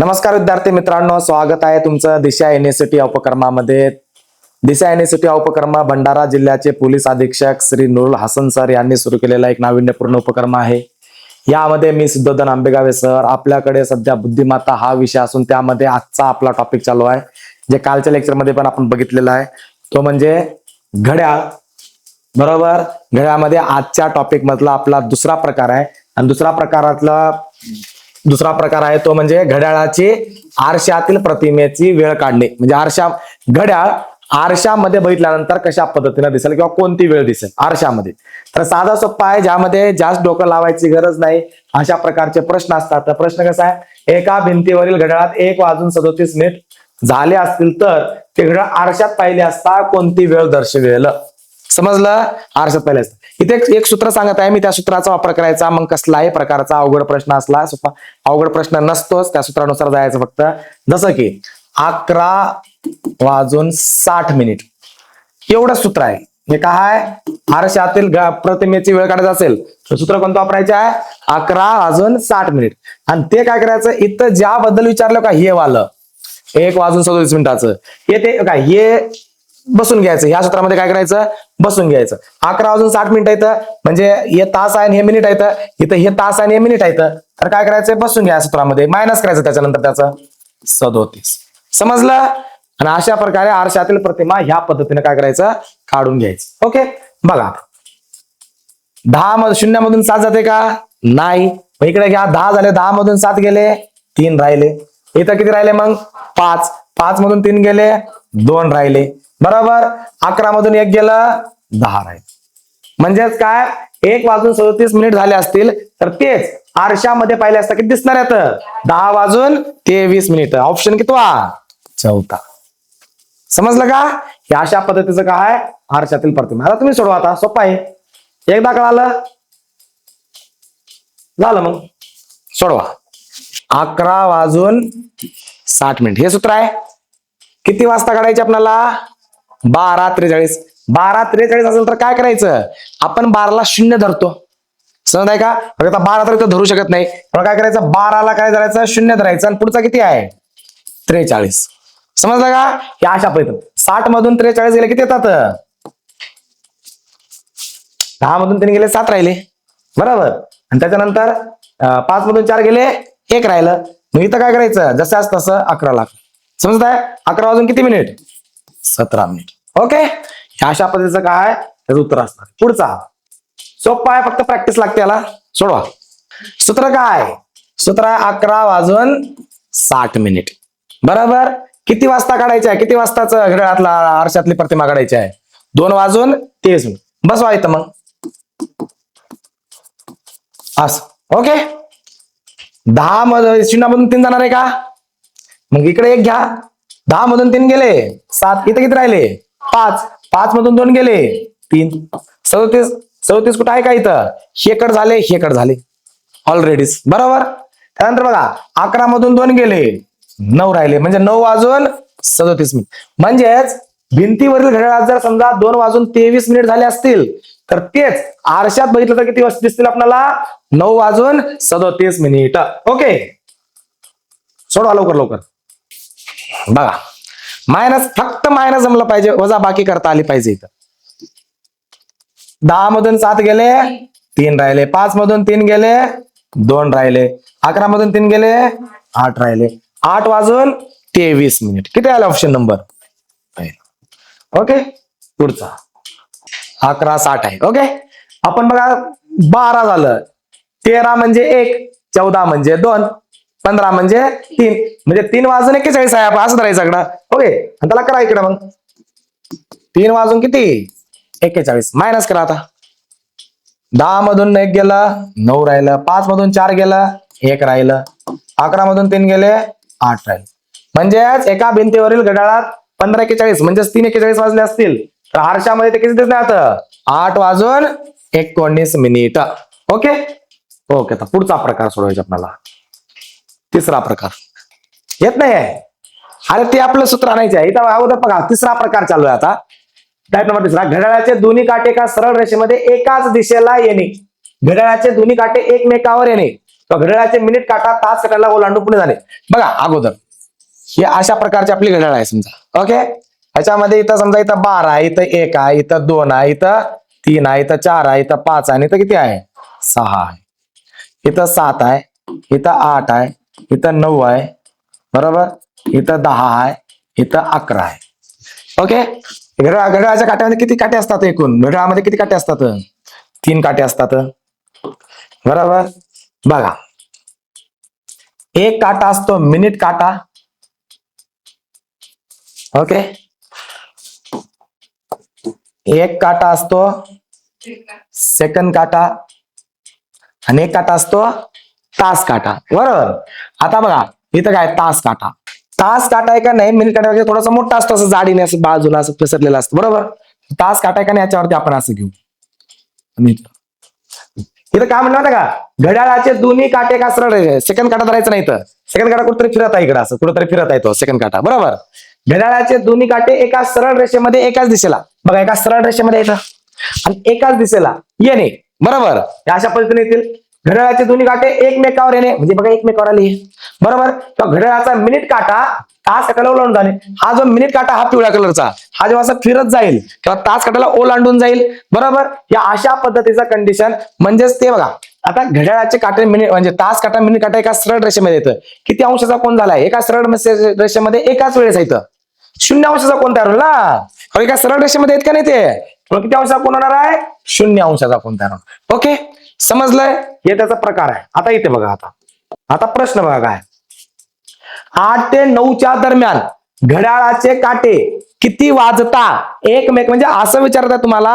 नमस्कार विद्यार्थी मित्रांनो स्वागत आहे तुमचं दिशा युनिव्हर्सिटी उपक्रमामध्ये. दिशा युनिव्हर्सिटी उपक्रमा उपक्रम भंडारा जिल्ह्याचे पोलीस अधीक्षक श्री नुरुल हसन सर यांनी सुरू केलेला एक नाविन्यपूर्ण उपक्रम आहे. यामध्ये मी सिद्धोधन आंबेगावे सर आपल्याकडे सध्या बुद्धिमत्ता हा विषय असून त्यामध्ये आजचा आपला टॉपिक चालू आहे जे कालच्या लेक्चरमध्ये पण आपण बघितलेला आहे. तो म्हणजे घड्याळ. बरोबर? घड्याळमध्ये आजच्या टॉपिक मधला आपला दुसरा प्रकार आहे. आणि दुसरा प्रकारातला दुसरा प्रकार आहे तो म्हणजे घड्याळाची आरशातील प्रतिमेची वेळ काढणे. म्हणजे आरशा घड्याळ आरशामध्ये बघितल्यानंतर कशा पद्धतीने दिसेल किंवा कोणती वेळ दिसेल आरशामध्ये. तर साधा सोप्पा आहे ज्यामध्ये जास्त डोकं लावायची गरज नाही. अशा प्रकारचे प्रश्न असतात. तर प्रश्न कसा आहे? एका भिंतीवरील घड्याळात एक वाजून सदोतीस मिनिट झाले असतील तर ते घड्याळ आरशात पाहिले असता कोणती वेळ दर्शवेल? समजलं? आरशात पहिले असतं. इथे एक- एक सूत्र सांगत आहे मी त्या सूत्राचा वापर करायचा. मग कसलाही प्रकारचा अवघड प्रश्न असला अवघड प्रश्न नसतोच. त्या सूत्रानुसार जायचं फक्त. जसं की अकरा वाजून साठ मिनिट. एवढं सूत्र आहे. हे काय आरशातील प्रतिमेची वेळ काढायचा असेल तर सूत्र कोणतं वापरायचं आहे? अकरा वाजून साठ मिनिट. आणि ते काय करायचं? इथं ज्याबद्दल विचारलं का हे वालं. एक वाजून सदोतीस मिनिटाचं. हे ते काय? हे बसून घ्यायचं. ह्या सूत्रामध्ये काय करायचं? बसून घ्यायचं. अकरा वाजून साठ मिनिट येतं म्हणजे हे तास आहे आणि हे मिनिट येतं इथं हे तास आणि हे मिनिट येतं तर काय करायचं बसून घ्या सूत्रामध्ये. मायनस करायचं त्याच्यानंतर त्याचं. सदोतीस. समजलं? आणि अशा प्रकारे आरशातील प्रतिमा ह्या पद्धतीने काय करायचं? काढून घ्यायचं. ओके बघा. दहा मध शून्यामधून सात जाते का? नाही. इकडे घ्या. दहा झाले दहा मधून सात गेले तीन राहिले. इथं किती राहिले मग? पाच. पाच मधून तीन गेले दोन राहिले. बरोबर? अकरा मधून एक गेलं दहा राहील. म्हणजेच काय? एक वाजून सदतीस मिनिट झाले असतील तर तेच आरशामध्ये पाहिले असता किती दिसणार आहेत दहा वाजून तेवीस मिनिट. ऑप्शन कितवा चौथा. समजलं का? हे अशा पद्धतीचं काय आरशातील प्रतिमा. आता तुम्ही सोडवा आता सोपा आहे. एकदा कळालं? झालं मग. सोडवा. अकरा वाजून साठ मिनिट. हे सूत्र आहे. किती वाजता काढायचे आपल्याला? बारा त्रेचाळीस. बारा त्रेचाळीस असेल तर काय करायचं? आपण बाराला शून्य धरतो. समज आहे का आता बारा तर धरू शकत नाही. पण काय करायचं? बाराला काय धरायचं? शून्य धरायचं. आणि पुढचा किती आहे? त्रेचाळीस. समजलं का? हे अशा पद्धतीने साठ मधून त्रेचाळीस गेले किती येतात? दहा मधून तीन गेले सात राहिले. बरोबर? आणि त्याच्यानंतर पाच मधून चार गेले एक राहिलं. मग इथं काय करायचं? जसं असं तसं अकरा लाख. समजत आहे अकरा वाजून किती मिनिट? सतरा मिनिट ओके अशा पद्धतीचं काय? त्याचं उत्तर असणार पुढचा. सोपा आहे फक्त प्रॅक्टिस लागते याला. सोडवा. सूत्र काय? सूत्र आहे अकरा वाजून साठ मिनिट बरोबर? किती वाजता काढायचं आहे? किती वाजताच घड्याळातला आरशातली प्रतिमा काढायची आहे? दोन वाजून तेवीस मिनिट बसवा इथं मग. असं. ओके दहा मध्ये शून्यामधून तीन जाणार आहे का? मग इकडे एक घ्या. दहा मधून तीन गेले सात इथे किती राहिले? पाच. पाच मधून दोन गेले तीन. सदतीस सदतीस कुठं आहे का इथं? शेकड झाले शेकड झाले. ऑलरेडीच बरोबर? त्यानंतर बघा अकरा मधून दोन गेले नऊ राहिले. म्हणजे नऊ वाजून सदोतीस मिनिट. म्हणजेच भिंतीवरील घड्याळात जर समजा दोन वाजून तेवीस मिनिट झाले असतील तर तेच आरशात बघितलं तर किती वाजता दिसतील आपल्याला? नऊ वाजून सदोतीस मिनिट. ओके? सोडवा लवकर लवकर. बघा. मायनस फक्त मायनस जमलं पाहिजे वजा बाकी करता आली पाहिजे इथं. दहा मधून सात गेले तीन राहिले. पाच मधून तीन गेले दोन राहिले. अकरा मधून तीन गेले आठ राहिले. आठ वाजून तेवीस मिनिट. किती आले ऑप्शन नंबर ओके? पुढचा. अकरा साठ आहे. ओके? आपण बघा बारा झालं. तेरा म्हणजे एक चौदा म्हणजे दोन. पंधरा म्हणजे तीन. म्हणजे तीन वाजून एक्केचाळीस आहे आपण असं धरायचं इकडं ओके आणि त्याला करा इकडं मग. तीन वाजून किती? एक्केचाळीस. मायनस करा आता. दहा मधून एक गेलं नऊ राहिलं. पाच मधून चार गेलं एक राहिलं. अकरा मधून तीन गेले आठ राहिले. म्हणजेच एका भिंतीवरील घड्याळात पंधरा एक्केचाळीस म्हणजेच तीन एक्केचाळीस वाजले असतील. तर आरशामध्ये ते किती दिसणार आठ वाजून एकोणीस मिनिट. ओके? ओके आता पुढचा प्रकार सोडवायचा आपल्याला. तिसरा प्रकार. येत नाही आहे. अरे ते आपलं सूत्र आणायचे आहे. इथं अगोदर बघा तिसरा प्रकार चालू आहे आता. टाईप नंबर तिसरा. घड्याळाचे दोन्ही काटे का सरळ रेषेमध्ये एकाच दिशेला येणे. घड्याळाचे दोन्ही काटे एकमेकावर येणे. घड्याळाचे मिनिट काटा तास काटाला ओलांडून पुढे झाले बघा अगोदर. हे अशा प्रकारची आपली घड्याळ आहे समजा. ओके ह्याच्यामध्ये इथं समजा इथं बारा आहे इथं एक आहे इथं दोन आहे इथं तीन आहे इथं चार आहे इथं पाच आहे इथं किती आहे? सहा आहे. इथं सात आहे इथं आठ आहे इथं नऊ आहे बरोबर? इथं दहा आहे इथं अकरा आहे. ओके? घड्याळ घड्याळाच्या काट्यामध्ये किती काटे असतात एकूण? घड्याळामध्ये किती काटे असतात? तीन काटे असतात. बरोबर? बघा. एक काटा असतो मिनिट काटा. ओके? एक काटा असतो सेकंड काटा. आणि एक काटा असतो तास काटा. बरोबर? आता बघा इथं काय तास काटा. तास काटा आहे का नाही? मिनिट काटा थोडासा मोठा असतो असं जाडीने असं बाजूला असं पसरलेला असतं बरोबर? तास काटा आहे का नाही याच्यावरती आपण असं घेऊ. इथं. काय म्हणलं होतं का? घड्याळाचे दोन्ही काटे का सरळ सेकंड काटा धरायचं नाही तर सेकंड काटा कुठेतरी फिरत आहे इकडं असं कुठेतरी फिरत आहे तो सेकंड काटा. बरोबर? घड्याळाचे दोन्ही काटे एका सरळ रेषेमध्ये एकाच दिशेला. बघा एका सरळ रेषेमध्ये येतं आणि एकाच दिशेला. येणे बरोबर? अशा पद्धतीने येतील. घड्याळाचे दोन्ही काटे एकमेकावर येणे म्हणजे बघा एकमेकावर आले बरोबर? किंवा घड्याळाचा मिनिट काटा तास काटाला ओलांडून जाणे. हा जो मिनिट काटा हा पिवळ्या कलरचा हा जेव्हा असा फिरत जाईल तेव्हा तास काटाला ओलांडून जाईल. बरोबर? या अशा पद्धतीचा कंडिशन म्हणजेच ते बघा. आता घड्याळाचे काटे मिनिट म्हणजे तास काटा मिनिट काटा एका सरळ रेषेमध्ये येतं. किती अंशाचा कोण झालाय? एका सरळ रेषेमध्ये एकाच वेळेस येतं. शून्य अंशाचा कोण तयार होईल ना? एका सरळ रेषेमध्ये येत का नाही ते? किती अंशाचा कोण होणार आहे? शून्य अंशाचा कोण तयार होणार. ओके समजलंय? हे त्याचा प्रकार आहे. आता इथे बघा आता. आता प्रश्न बघा काय? आठ ते नऊच्या दरम्यान घड्याळाचे काटे किती वाजता एकमेक म्हणजे असं विचारत आहे तुम्हाला.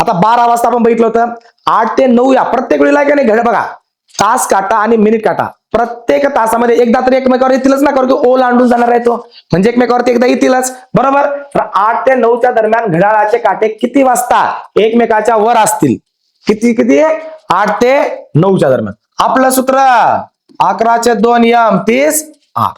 आता बारा वाजता आपण बघितलं होतं. आठ ते नऊ या प्रत्येक वेळेला की नाही घड्या बघा. तास काटा आणि मिनिट काटा. प्रत्येक तासामध्ये एकदा तरी एकमेकावर येतीलच ना कारण की ओलांडून जाणार आहे तो. म्हणजे एकमेकावरती एकदा येतीलच. बरोबर? तर आठ ते नऊच्या दरम्यान घड्याळाचे काटे किती वाजता एकमेकाच्या वर असतील? किती किती? आठ ते नऊच्या दरम्यान. आपलं सूत्र अकराचे दोन यम तीस आठ.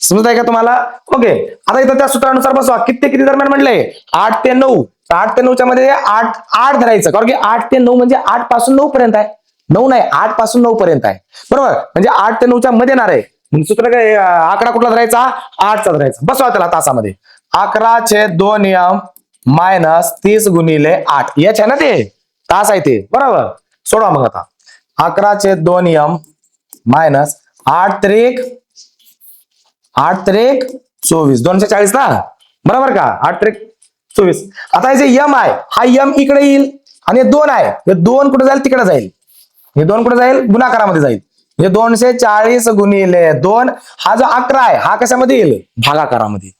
समजत आहे का तुम्हाला? ओके. आता इथं त्या सूत्रानुसार बसवा. किती किती दरम्यान म्हणले आठ ते नऊ. आठ ते नऊच्या मध्ये आठ आठ धरायचं. कारण की आठ ते नऊ म्हणजे आठपासून नऊ पर्यंत आहे. नऊ नाही आठपासून नऊ पर्यंत आहे. बरोबर? म्हणजे आठ ते नऊच्या मध्ये येणार आहे. सूत्र काय आकडा कुठला धरायचा? आठचा धरायचा. बसवा त्याला तासामध्ये. अकराचे दोन यम मायनस तीस गुणिले आठ. याच आहे ना ते तास आहे ते. बरोबर? सोडवा मग आता. अकराचे दोन यम मायनस आठ त्रिक आठ त्रिक चोवीस. दोनशे चाळीस ना? बरोबर का? आठ त्रिक चोवीस. आता हे जे यम आहे हा यम इकडे येईल आणि हे दोन आहे. हे दोन कुठे जाईल? तिकडे जाईल. हे दोन कुठे जाईल? गुणाकारामध्ये जाईल. हे दोनशे चाळीस गुणिले दोन हा जो अकरा आहे हा कशामध्ये येईल? भागाकारामध्ये.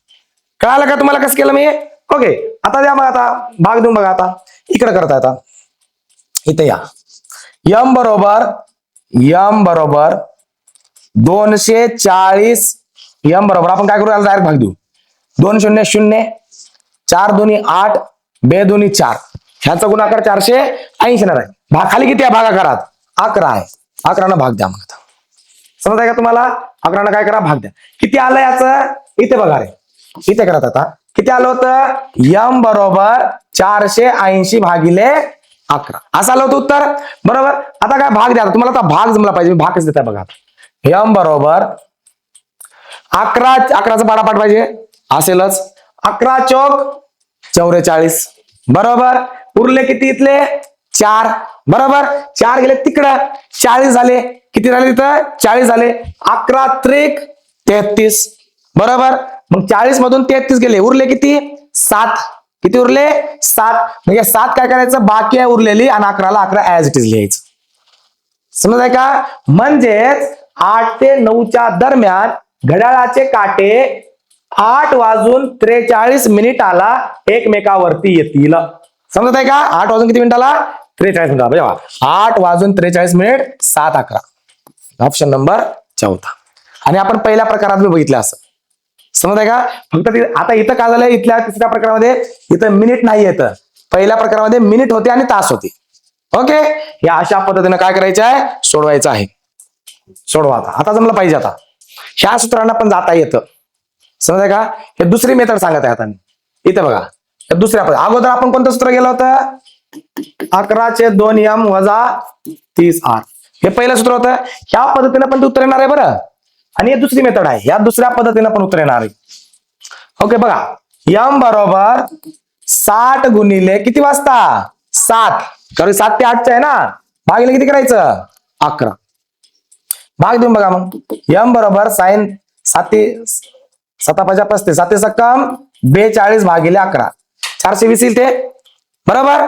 कळालं का तुम्हाला कसं केलं मी? ओके आता द्या मग आता. भाग देऊन बघा आता. इकडे करता आता. इथे या. यम बरोबर यम बरोबर दोनशे चाळीस यम बरोबर. आपण काय करू याला डायरेक्ट भाग देऊ. दोन शून्य शून्य चार दोन्ही आठ बे दोन्ही चार. ह्याचा गुणाकार चारशे ऐंशी येणार आहे. भाग खाली किती आहे? भागाकारात. अकरा आहे. अकरानं भाग द्या मग समजत समज आहे का तुम्हाला? अकरानं काय करा? भाग द्या. किती आलं याचं? इथे बघा रे. इथे करत आता. किती आलं होतं? यम बरोबर चारशे ऐंशी भागिले अकरा. असं आलं होतं उत्तर? बरोबर? आता काय भाग द्या. तुम्हाला आता भाग जमला पाहिजे. भाग कसं देता बघा. एम यम बरोबर. अकरा अकराचा पाडापाठ पाहिजे. असेलच. अकरा चौक चौवेचाळीस बरोबर? उरले किती इथले? चार. बरोबर? चार गेले तिकडं. चाळीस झाले. किती झाले तिथं? चाळीस झाले. अकरा त्रिक तेहतीस. बरोबर? मग चाळीस मधून तेहतीस गेले. उरले किती? सात. किती उरले? सात. म्हणजे सात काय करायचं? बाकी आहे उरलेली आणि अकराला अकरा ऍज इट इज लिहायचं. समजाय आहे का? म्हणजेच आठ ते नऊच्या दरम्यान घड्याळाचे काटे आठ वाजून त्रेचाळीस मिनिटाला एकमेकावरती येतील. समजत आहे का? आठ वाजून किती मिनिटाला? त्रेचाळीस मिनिटाला. आठ वाजून त्रेचाळीस मिनिट सात अकरा. ऑप्शन नंबर चौथा. आणि आपण पहिल्या प्रकारात मी बघितलं असं. समज का? फक्त आता इथं काय झालं इथल्या तिसऱ्या प्रकारामध्ये इथं मिनिट नाही येतं. पहिल्या प्रकारामध्ये मिनिट होते आणि तास होते. ओके या अशा पद्धतीनं काय करायचं आहे? सोडवायचं आहे. सोडवा आता. आता जमलं पाहिजे आता. ह्या सूत्रांना पण जाता येतं. समजाय का? हे दुसरी मेथड सांगत आहे आता मी. इथे बघा. दुसऱ्या पद्धत अगोदर आपण कोणतं सूत्र गेलं होतं? अकराचे दोन यम वजा तीस आर. हे पहिलं सूत्र होतं. ह्या पद्धतीने पण ते उत्तर येणार आहे बरं. आणि हे दुसरी मेथड आहे. या दुसऱ्या पद्धतीने पण उत्तर येणार आहे. ओके बघा. यम बरोबर साठ गुणिले किती वाजता? सात. कारण सात ते आठचं आहे ना. भागिले किती करायचं? अकरा. भाग देऊन बघा मग. यम बरोबर साईन साती सता पजा पस्तीस. साते सक्कम बेचाळीस भागिले अकरा. चारशे वीस येईल ते. बरोबर?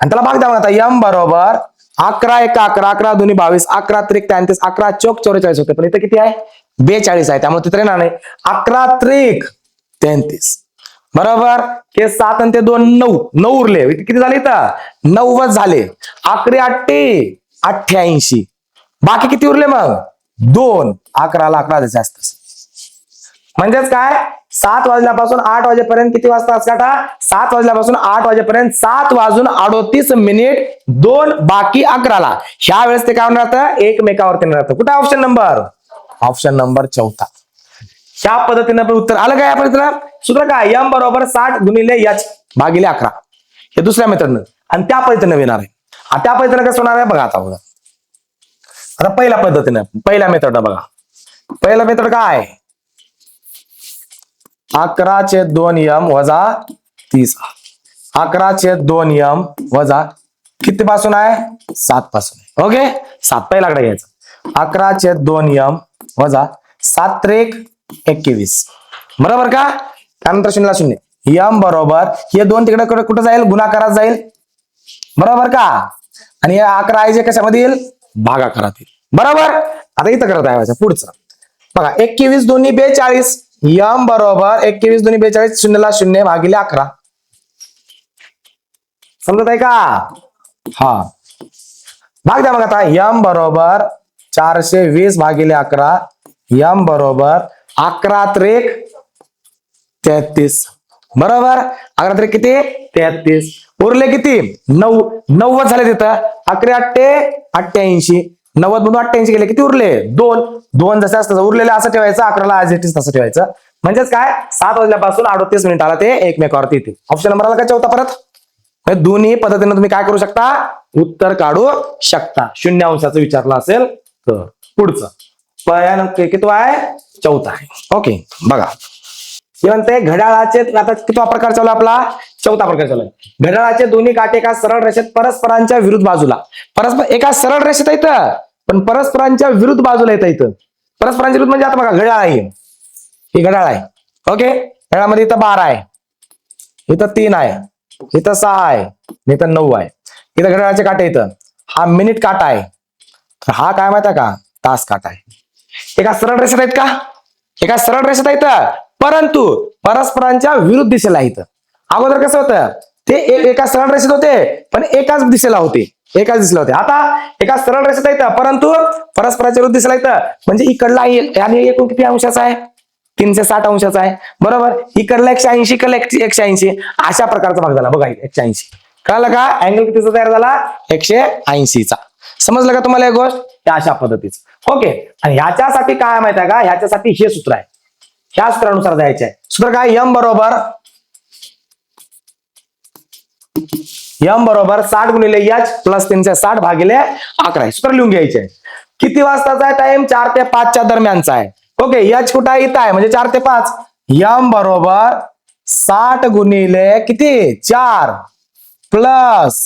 आणि त्याला भाग द्या आता. यम बरोबर अकरा एक अकरा अकरा दोन्ही बावीस. अकरा त्रिक तेहतीस. अकरा चौक चौवेचाळीस होते. पण इथे किती आहे? बेचाळीस आहे त्यामुळे तिथे येणार नाही अकरा त्रिक तेहतीस. बरोबर? हे सात आणि ते दोन नऊ नऊ उरले. किती झाले इथं? नव्वद झाले. अकरा अठ्ठे अठ्ठ्याऐंशी. बाकी किती उरले मग? दोन. अकराला अकरा जास्त म्हणजेच काय? सात वाजल्यापासून आठ वाजेपर्यंत किती वाजता काटा? सात वाजल्यापासून आठ वाजेपर्यंत सात वाजून अडोतीस मिनिट दोन बाकी अकराला. ह्या वेळेस ते काय होणार एकमेकावर एकमेकावरती राहतं कुठे ऑप्शन नंबर ऑप्शन नंबर चौथा. ह्या पद्धतीने पण उत्तर आलं काय या पद्धतीनं सूत्र काय? यम बरोबर साठ गुणिले यच भागिले अकरा. हे दुसऱ्या मेथडनं. आणि त्या पद्धतीनं येणार आहे. त्या पद्धतीनं कसं होणार आहे? बघा आता बघा. आता पहिल्या पद्धतीनं पहिल्या मेथडनं बघा. पहिला मेथड काय? अकरा छेद दोन यम वजा तीस. अकरा दोन यम वजा किती पासून आहे? सात पासून ओके? सात पहिल्याकडे घ्यायचं. अकरा दोन यम वजा सात त्रेक एकवीस. बरोबर का? त्यानंतर शून्यला शून्य. यम बरोबर. हे दोन तिकडे कुठं जाईल? गुणाकारात जाईल. बरोबर का? आणि हे अकरा आहे जे कशामध्ये येईल? भागाकारात येईल. बरोबर? आता इथं करत आहे पुढचं. बघा एकवीस दोन्ही बेचाळीस. यम बरोबर. एकवीस दोन्ही बेचाळीस शून्यला शून्य भागिले अकरा. समजत आहे का? हा. भाग द्या मग आता. यम बरोबर. चारशे वीस भागिले अकरा यम बरोबर अकरा त्रेक तेहतीस. बरोबर? अकरा त्रेक किती? तेहतीस. उरले किती? नऊ. नव्वद झाले तिथं. अकरा अठ्ठे अठ्ठ्याऐंशी. नव्वद मधून अठ्ठ्याऐंशी गेले. किती उरले? दोन. दोन जसे असतात उरलेलं असं ठेवायचं अकराला आज इट तसं ठेवायचं. म्हणजेच काय? सात वाजल्यापासून अडोतीस मिनिटाला ते एकमेकावरती येतील ऑप्शन नंबर आला का चौथा परत? दोन्ही पद्धतीने तुम्ही काय करू शकता? उत्तर काढू शकता. शून्य अंशाचं विचारलं असेल पुढचं. पहिल्यांदा किती आहे? चौथा आहे. ओके बघा. हे म्हणते घड्याळाचे आता किती प्रकार चालू आपला? चौथा प्रकार चालू आहे. घड्याळाचे दोन्ही काटे एका सरळ रेषेत परस्परांच्या विरुद्ध बाजूला. परस्पर एका सरळ रेषेत येत पण परस्परांच्या विरुद्ध बाजूला येतं इथं. परस्परांच्या विरुद्ध म्हणजे आता बघा घड्याळ आहे हे. घड्याळ आहे. ओके घड्याळामध्ये इथं बारा आहे. इथं तीन आहे. इथं सहा आहे. इथं नऊ आहे. इथं घड्याळाचे काटे इथं. हा मिनिट काटा आहे. तर हा काय माहिती का? तास काट आहे. एका सरळ रेषेत आहेत का? एका सरळ रेषेत आहेत. परंतु परस्परांच्या विरुद्ध दिशेला आहेत. अगोदर कसं होतं? ते एका सरळ रेषेत होते पण एकाच दिशेला होते. एकाच दिशेला होते. आता एका सरळ रेषेत आहेत. परंतु परस्परांच्या विरुद्ध दिशेला येतं म्हणजे इकडला येईल आणि एकूण किती अंशाचा आहे? तीनशे साठ अंशाचा आहे. बरोबर? इकडला एकशे ऐंशी इकडला एकशे ऐंशी. अशा प्रकारचा भाग झाला. बघा एकशे ऐंशी. कळालं का? अँगल कितीचा तयार झाला? एकशे ऐंशीचा. समजलं का तुम्हाला एक गोष्ट? अशा पद्धतीचं. ओके आणि ह्याच्यासाठी काय माहिती आहे का? ह्याच्यासाठी हे सूत्र आहे. ह्या सूत्रानुसार जायचे आहे. सूत्र काय? यम बरोबर यम बरोबर साठ गुणिले यच प्लस तीनशे साठ भागिले अकरा सूत्र लिहून घ्यायचे किती वाजताचा आहे टाइम चार ते पाचच्या दरम्यानचा आहे. ओके यच कुठं आहे? इथं आहे. म्हणजे चार ते पाच. यम बरोबर साठ गुणिले किती? चार. प्लस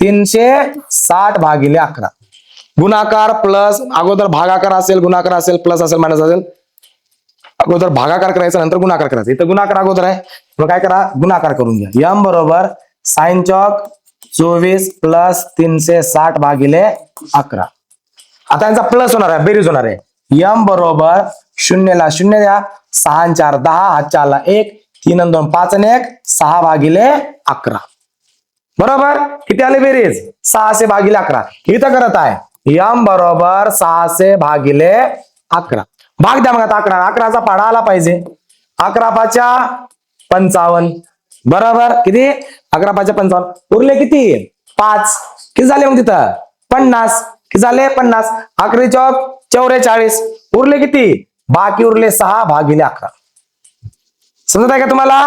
तीनशे साठ भागिले अकरा. गुणाकार प्लस अगोदर भागाकार असेल गुणाकार असेल प्लस असेल मायनस असेल. अगोदर भागाकार करायचा नंतर गुणाकार करायचा. इथं गुणाकार अगोदर आहे. मग काय करा? गुणाकार करून घ्या. यम बरोबर साइन चौक चोवीस प्लस तीनशे साठ भागिले अकरा. आता यांचा प्लस होणार आहे बेरीज होणार आहे. यम बरोबर शून्यला शून्य द्या. सहा चार दहा हात चारला एक. तीन दोन पाच आणि एक. सहा भागिले अकरा. बरोबर? किती आले बेरीज? सहाशे भागिले अकरा. इथं करत आहे. यम बरोबर सहाशे भागिले अकरा. भाग द्या मग आता अकरा. अकराचा पाडा आला पाहिजे. अकरा पाच्या पंचावन्न. बरोबर? किती? अकरा पाच्या पंचावन्न. उरले किती? पाच. किती झाले मग तिथं? पन्नास. किती झाले? पन्नास. अकरा चौक चौवेचाळीस उरले किती? बाकी उरले सहा भागिले अकरा. समजत आहे का तुम्हाला?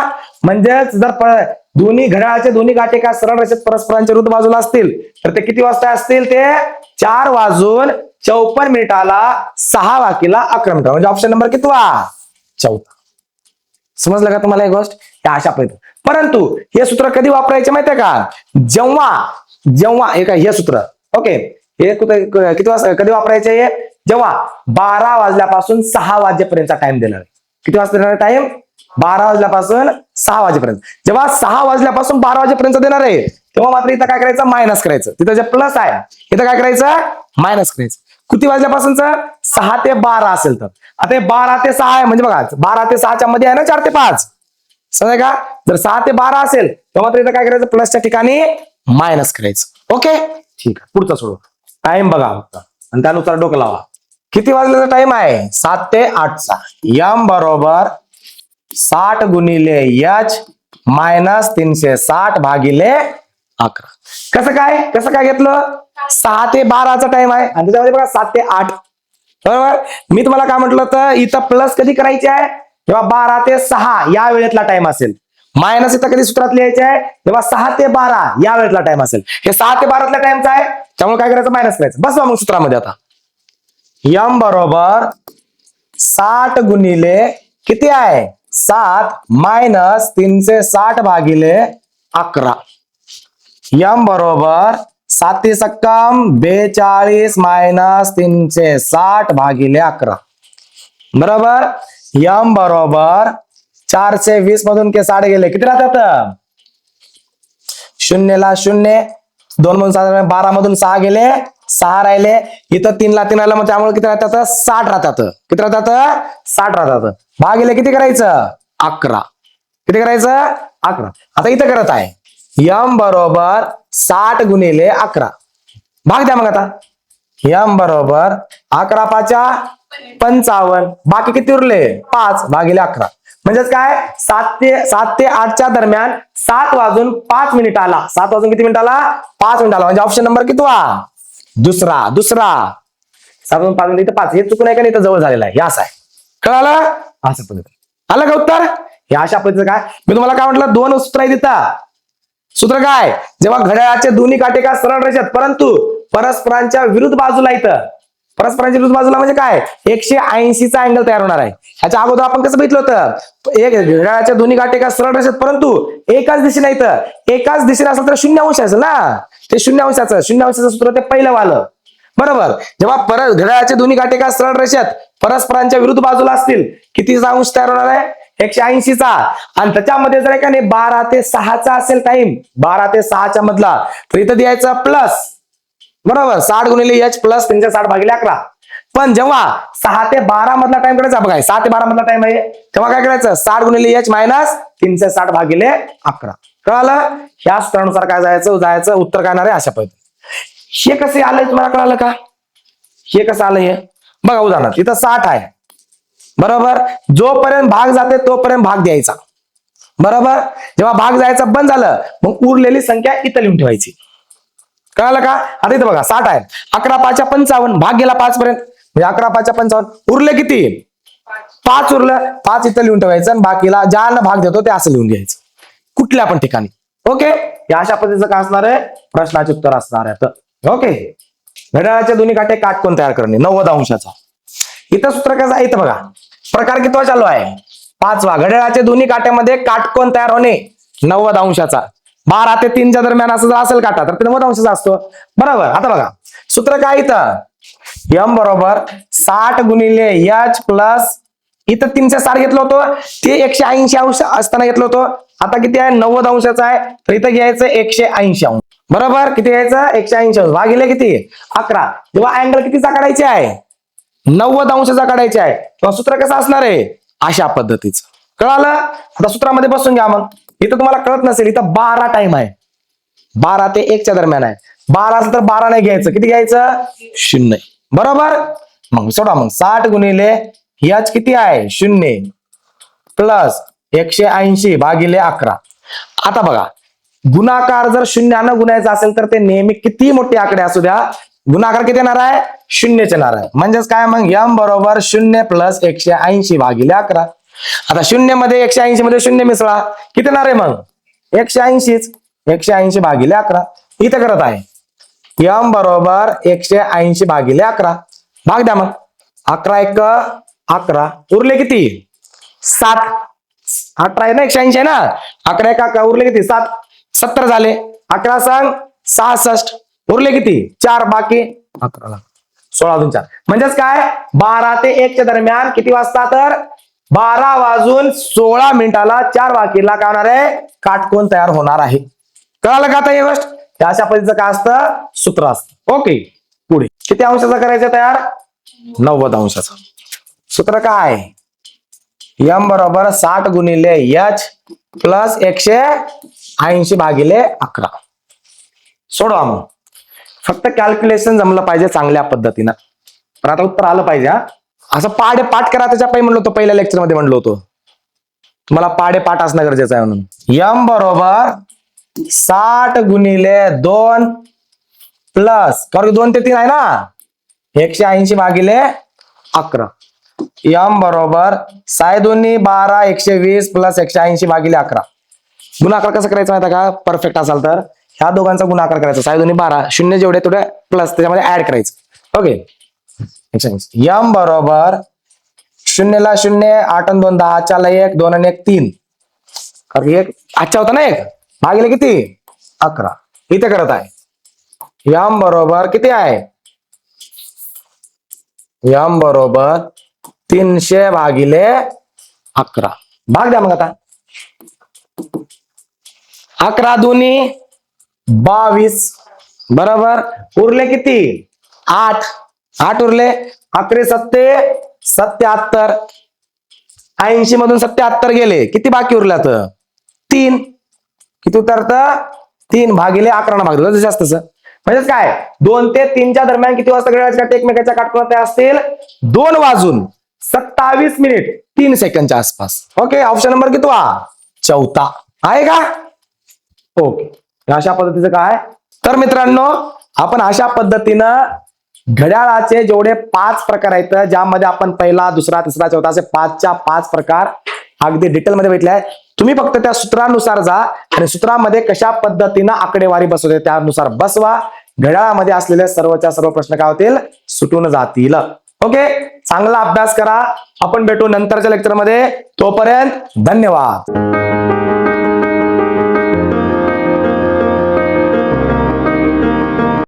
म्हणजेच जर दोन्ही घड्याळाचे दोन्ही गाठे का सरळ रेषेत परस्परांच्या विरुद्ध बाजूला असतील तर ते किती वाजता असतील? ते चार वाजून चौपन्न मिनिटाला सहा वाकीला अकरा मिनिटा. म्हणजे ऑप्शन नंबर किती वा? चौथा. समजलं का तुम्हाला एक गोष्ट? अशा पद्धती परंतु हे सूत्र कधी वापरायचे माहितीये का? जेव्हा जेव्हा हे काय हे सूत्र. ओके. हे कुठे- किती वाजता कधी वापरायचे हे? जेव्हा बारा वाजल्यापासून सहा वाजेपर्यंतचा टाइम देणार किती वाजता देणार टाइम बारा वाजल्यापासून सहा वाजेपर्यंत. जेव्हा सहा वाजल्यापासून बारा वाजेपर्यंत देणार आहे तेव्हा मात्र इथं काय करायचं? मायनस करायचं. तिथं जे प्लस आहे इथं काय करायचं? मायनस करायचं. किती वाजल्यापासूनच? सहा ते बारा असेल तर. आता हे बारा ते सहा आहे म्हणजे बघा बारा ते सहाच्या मध्ये आहे ना चार ते पाच. समजा का? जर सहा ते बारा असेल तेव्हा मात्र इथं काय करायचं? प्लसच्या ठिकाणी मायनस करायचं. ओके ठीक आहे. पुढचा सोडू. टाइम बघा फक्त. आणि त्यानुसार डोकं लावा. किती वाजल्याचा टाइम आहे? सात ते आठचा. यम बरोबर साठ गुणिले एच मायनस तीनशे साठ भागिले अकरा. कसं काय? कसं काय घेतलं? सहा ते बाराचा टाइम आहे. आणि त्याच्यामध्ये बघा सात ते आठ. बरोबर? मी तुम्हाला काय म्हटलं तर इथं प्लस कधी करायचे आहे? तेव्हा बारा ते सहा या वेळेतला टाइम असेल. मायनस इथं कधी सूत्रात लिहायचे आहे? तेव्हा सहा ते बारा या वेळेतला टाइम असेल. हे सहा ते बारातल्या टाइमचा आहे. त्यामुळे काय करायचं? मायनस करायचं. बस मग सूत्रामध्ये आता. यम बरोबर साठ गुणिले किती आहे? सात मायनस तीनशे साठ भागिले अकरा. यम बरोबर साती सक्कम बेचाळीस मायनस तीनशे साठ भागिले अकरा. बरोबर? यम बरोबर चारशे वीस मधून के साठ गेले. किती राहतात? शून्यला शून्य दोन मधून सहा बारा मधून सहा गेले सहा राहिले. इथं तीनला तीन राहिलं मग त्यामुळे किती राहतात? साठ राहतात. किती राहतात? साठ राहतात. भागिले किती करायचं? अकरा. किती करायचं? अकरा. आता इथं करत आहे. यम बरोबर साठ गुणिले अकरा. भाग द्या मग आता. यम बरोबर अकरा पाचा पंचावन्न. बाकी किती उरले? पाच. भागिले अकरा. म्हणजेच काय? सात ते सात ते आठच्या दरम्यान सात वाजून पाच मिनिट आला. सात वाजून किती मिनिट आला? पाच मिनिट आला. म्हणजे ऑप्शन नंबर किती वा? दुसरा दुसरा. सात वाजून पाच मिनिट. इथं पाच. हे चुकून आहे का नाही? इथं जवळ झालेलं आहे. हे असं आहे. कळालं? असं पद्धती आलं का उत्तर? हे अशा पद्धतीचं काय? मी तुम्हाला काय म्हटलं? दोन सूत्र देता सूत्र काय? जेव्हा घड्याळाचे दोन्ही काटे का सरळ रेषेत परंतु परस्परांच्या विरुद्ध बाजूला इथं. परस्परांच्या विरुद्ध बाजूला म्हणजे काय? एकशे ऐंशीचा अँगल तयार होणार आहे. ह्याच्या अगोदर आपण कसं बघितलं होतं? एक घड्याळाच्या दोन्ही काटे का सरळ रेषेत परंतु एकाच दिशेने इथं. एकाच दिशेने असेल तर शून्य अंश असेल ना? ते शून्य अंशाचं शून्य अंशाचं सूत्र ते पहिलं वालं. बरोबर. जेव्हा परत घड्याळाचे दोन्ही काटे का सरळ रेषेत? परस्परांच्या विरुद्ध बाजूला असतील. कितीचा अंश तयार होणार आहे? एकशे ऐंशीचा. आणि त्याच्यामध्ये जर एका बारा ते सहाचा असेल टाइम बारा ते सहाच्या मधला तर इथं द्यायचा प्लस बरोबर. साठ गुणिले एच प्लस त्यांच्या साठ भागिले अकरा. पण जेव्हा सहा ते बारा मधला टाइम करायचा बघा सहा ते बारा मधला टाइम आहे. तेव्हा काय करायचं? साठ गुणिले एच मायनस तीनशे साठ भागिले अकरा. कळालं? ह्या स्तरानुसार काय जायचं? जायचं उत्तर काय येणार आहे? अशा पद्धती हे कसे आलंय तुम्हाला कळालं का? हे कसं आलं हे? बघा उदाहरणार्थ इथं साठ आहे. बरोबर? जोपर्यंत भाग जाते तोपर्यंत भाग द्यायचा. बरोबर? जेव्हा भाग जायचा बंद झालं मग उरलेली संख्या इथं लिहून ठेवायची. कळालं का? आता इथं बघा साठ आहे. अकरा पाचच्या पंचावन्न. भाग गेला पाच पर्यंत म्हणजे अकरा पाचच्या पंचावन्न. उरले किती? पाच उरलं. पाच इथं लिहून ठेवायचं आणि बाकीला ज्याला भाग देतो ते असं लिहून घ्यायचं. कुठल्या पण ठिकाणी. ओके? या अशा पद्धतीचं काय असणार आहे? प्रश्नाचे उत्तर असणार आहे. तर ओके घड्याळाचे दोन्ही काटे काटकोन तयार करणे? नव्वद अंशाचा. इथं सूत्र कसं आहे इथं बघा. प्रकार कितवा चालू आहे? पाचवा. घड्याळाच्या दोन्ही काट्यामध्ये काटकोन तयार होणे? नव्वद अंशाचा. बारा ते तीनच्या दरम्यान असं जर असेल काटा तर ते नव्वद अंशाचा असतो. बरोबर. आता बघा. सूत्र काय इथं? यम बरोबर साठ गुणिले यच प्लस इथं तीनशे साठ घेतलं होतं. ते एकशे ऐंशी अंश असताना घेतलं होतं. आता किती आहे? नव्वद अंशाचा आहे. तर इथं घ्यायचं एकशे ऐंशी अंश. बरोबर? किती घ्यायचं? एकशे ऐंशी. अंश भागिले किती? अकरा. किंवा अँगल कितीचा काढायचे आहे? नव्वद अंशाचा काढायचे आहे. तेव्हा सूत्र कसं असणार आहे? अशा पद्धतीचं. कळालं? आता सूत्रामध्ये बसून घ्या मग. इथं तुम्हाला कळत नसेल इथं बारा टाइम आहे. बारा ते एकच्या दरम्यान आहे. बारा असं तर बारा नाही घ्यायचं. किती घ्यायचं? शून्य. बरोबर? मग सोडा मग. साठ गुणिले याच किती आहे? शून्य. प्लस एकशे ऐंशी भागिले अकरा. आता बघा. गुणाकार जर शून्यानं गुणायचा असेल तर ते नेहमी किती मोठे आकडे असू द्या. गुणाकार किती येणार आहे? शून्यच येणार आहे. म्हणजेच काय? मग यम बरोबर शून्य प्लस एकशे ऐंशी भागिले अकरा. आता शून्यमध्ये एकशे ऐंशी मध्ये शून्य मिसळा. किती येणार आहे मग? एकशे ऐंशीच. एकशे ऐंशी भागिले अकरा. इथं करत आहे. यम बरोबर एकशे ऐंशी भागिले अकरा. भाग द्या मग. अकरा एक अकरा. उरले किती? सात. अठरा आहे ना? एकशे ऐंशी आहे ना? अकरा एक अकरा. उरले किती? सात. सत्तर झाले. अकरा सांग सहासष्ट. उरले किती? चार बाकी. अकरा सोळा अजून चार. म्हणजेच काय? बारा ते एकच्या दरम्यान किती वाजता तर? बारा वाजून सोळा मिनिटाला चार बाकीला काय होणार आहे काटकोन तयार होणार आहे. कळालं का आता ही गोष्ट? त्या अशा पद्धतीचं काय असतं? सूत्र असतं. ओके. पुढे. किती अंशाचा करायचं तयार? नव्वद अंशाचा. सूत्र काय? यम बरोबर साठ गुणिले एच प्लस एकशे ऐंशी भागिले अकरा. सोडवा मग. फक्त कॅल्क्युलेशन जमलं पाहिजे चांगल्या पद्धतीनं. पण आता उत्तर आलं पाहिजे हा. असं पाडे पाठ करा त्याच्या पहिले म्हणलो होतो पहिल्या लेक्चरमध्ये म्हणलो होतो. तुम्हाला पाडे पाठ असणं गरजेचं आहे म्हणून. यम बरोबर साठ गुणिले दोन प्लस कारण दोन ते तीन आहे ना? एकशे ऐंशी भागिले अकरा. यम बरोबर साय दोन्ही बारा एकशे वीस प्लस एकशे ऐंशी भागिले अकरा. गुणाकार कसं करायचं माहिती का? परफेक्ट असाल तर. ह्या दोघांचा गुणाकार करायचा. साय दोन्ही बारा. शून्य जेवढे तेवढे प्लस त्याच्यामध्ये ऍड करायचं. ओके यम बरोबर शून्यला शून्य आठ आणि दोन दहा. चारला एक दोन आणि एक तीन. कारण एक आजच्या होता ना एक? भागिले किती? अकरा. इथे करत आहे. यम बरोबर किती आहे? यम बरोबर तीनशे भागिले अकरा. भाग द्या मग आता. अकरा दोन्ही बावीस बरोबर? उरले किती? आठ. आठ उरले? अकरे सत्ते सत्याहत्तर. ऐंशी मधून सत्याहत्तर गेले. किती बाकी उरल्यात तीन. किती उतरत तीन भागिले अकरा भाग दिलं जास्तच. म्हणजेच काय? दोन ते तीनच्या दरम्यान किती वाजता घड्याळाच्या काठी एकमेकाच्या काटकोनात असतील. दोन वाजून सत्तावीस मिनिट तीन सेकंडच्या आसपास. ओके? ऑप्शन नंबर किती? वा चौथा. आहे का? ओके. अशा पद्धतीचं काय? तर मित्रांनो आपण अशा पद्धतीनं घड्याळाचे जेवढे पाच प्रकार आहेत ज्यामध्ये आपण पहिला दुसरा तिसरा चौथा असे पाचच्या पाच प्रकार अगदी डिटेलमध्ये भेटले आहे तुम्ही फक्त त्या सूत्रानुसार जा आणि सूत्रामध्ये कशा पद्धतीनं आकडेवारी बसवते त्यानुसार बसवा. घड्याळामध्ये असलेले सर्वच्या सर्व प्रश्न काय होतील? सुटून जातील. ओके? चांगला अभ्यास करा. आपण भेटू नंतरच्या लेक्चरमध्ये तोपर्यंत धन्यवाद.